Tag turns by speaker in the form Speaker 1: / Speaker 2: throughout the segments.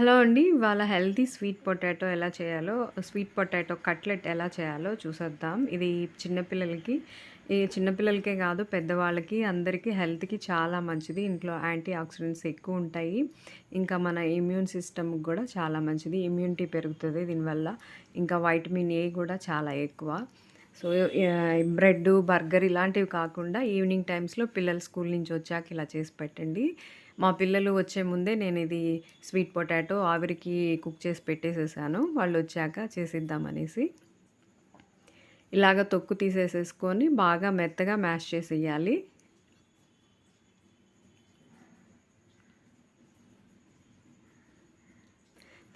Speaker 1: Hello అండి ఇవాళ healthy sweet potato ఎలా చేయాలో స్వీట్ పొటాటో కట్లెట్ ఎలా చేయాలో చూసేద్దాం. ఇది చిన్నపిల్లలకి ఈ చిన్నపిల్లలకే కాదు పెద్దవాళ్ళకి అందరికీ హెల్త్కి చాలా మంచిది. ఇంట్లో యాంటీ ఆక్సిడెంట్స్ ఎక్కువ ఉంటాయి. ఇంకా మన ఇమ్యూన్ సిస్టమ్కి కూడా చాలా మంచిది. ఇమ్యూనిటీ పెరుగుతుంది దీనివల్ల. ఇంకా వైటమిన్ ఏ కూడా చాలా ఎక్కువ. సో బ్రెడ్ బర్గర్ ఇలాంటివి కాకుండా ఈవినింగ్ టైమ్స్లో పిల్లలు స్కూల్ నుంచి వచ్చాక ఇలా చేసి పెట్టండి. మా పిల్లలు వచ్చే ముందే నేను ఇది స్వీట్ పొటాటో ఆవిరికి కుక్ చేసి పెట్టేసేసాను. వాళ్ళు వచ్చాక చేసిద్దామనేసి ఇలాగ తొక్కు తీసేసేసుకొని బాగా మెత్తగా మ్యాష్ చేసేయాలి.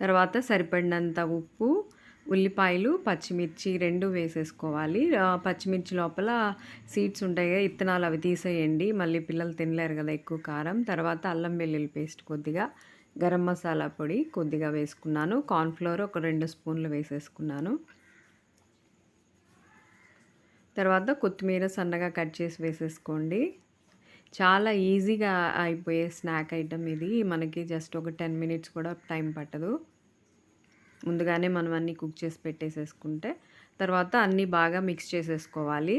Speaker 1: తర్వాత సరిపడినంత ఉప్పు ఉల్లిపాయలు పచ్చిమిర్చి రెండు వేసేసుకోవాలి. పచ్చిమిర్చి లోపల సీడ్స్ ఉంటాయి కదా ఇత్తనాలు అవి తీసేయండి. మళ్ళీ పిల్లలు తినలేరు కదా ఎక్కువ కారం. తర్వాత అల్లం వెల్లుల్లి పేస్ట్ కొద్దిగా గరం మసాలా పొడి కొద్దిగా వేసుకున్నాను. కార్న్ఫ్లోర్ ఒక రెండు స్పూన్లు వేసేసుకున్నాను. తర్వాత కొత్తిమీర సన్నగా కట్ చేసి వేసేసుకోండి. చాలా ఈజీగా అయిపోయే స్నాక్ ఐటమ్ ఇది. మనకి జస్ట్ ఒక టెన్ మినిట్స్ కూడా టైం పట్టదు. ముందుగానే మనం అన్నీ కుక్ చేసి పెట్టేసేసుకుంటే తర్వాత అన్నీ బాగా మిక్స్ చేసేసుకోవాలి.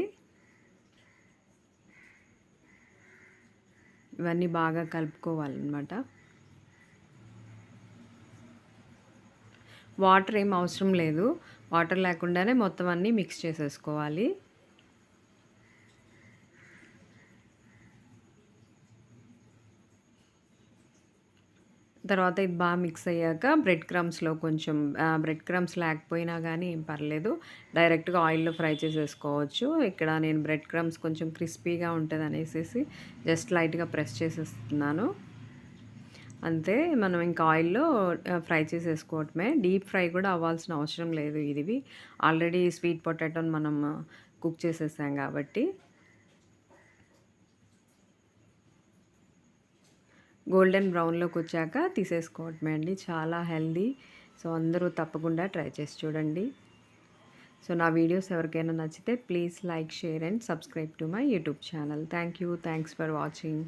Speaker 1: ఇవన్నీ బాగా కలుపుకోవాలన్నమాట. వాటర్ ఏం అవసరం లేదు. వాటర్ లేకుండానే మొత్తం అన్నీ మిక్స్ చేసేసుకోవాలి. తర్వాత ఇది బాగా మిక్స్ అయ్యాక బ్రెడ్ క్రమ్స్లో కొంచెం బ్రెడ్ క్రమ్స్ లేకపోయినా కానీ ఏం పర్లేదు. డైరెక్ట్గా ఆయిల్లో ఫ్రై చేసేసుకోవచ్చు. ఇక్కడ నేను బ్రెడ్ క్రమ్స్ కొంచెం క్రిస్పీగా ఉంటుంది అనేసి జస్ట్ లైట్గా ప్రెస్ చేసేస్తున్నాను. అంతే మనం ఇంకా ఆయిల్లో ఫ్రై చేసేసుకోవటమే. డీప్ ఫ్రై కూడా అవ్వాల్సిన అవసరం లేదు ఇది ఆల్రెడీ స్వీట్ పొటాటోని మనం కుక్ చేసేసాం కాబట్టి. గోల్డెన్ బ్రౌన్లోకి వచ్చాక తీసేసుకోవటమే అండి. చాలా హెల్దీ. సో అందరూ తప్పకుండా ట్రై చేసి చూడండి. సో నా వీడియోస్ ఎవరికైనా నచ్చితే please like share and subscribe to my YouTube channel. Thank you thanks for watching.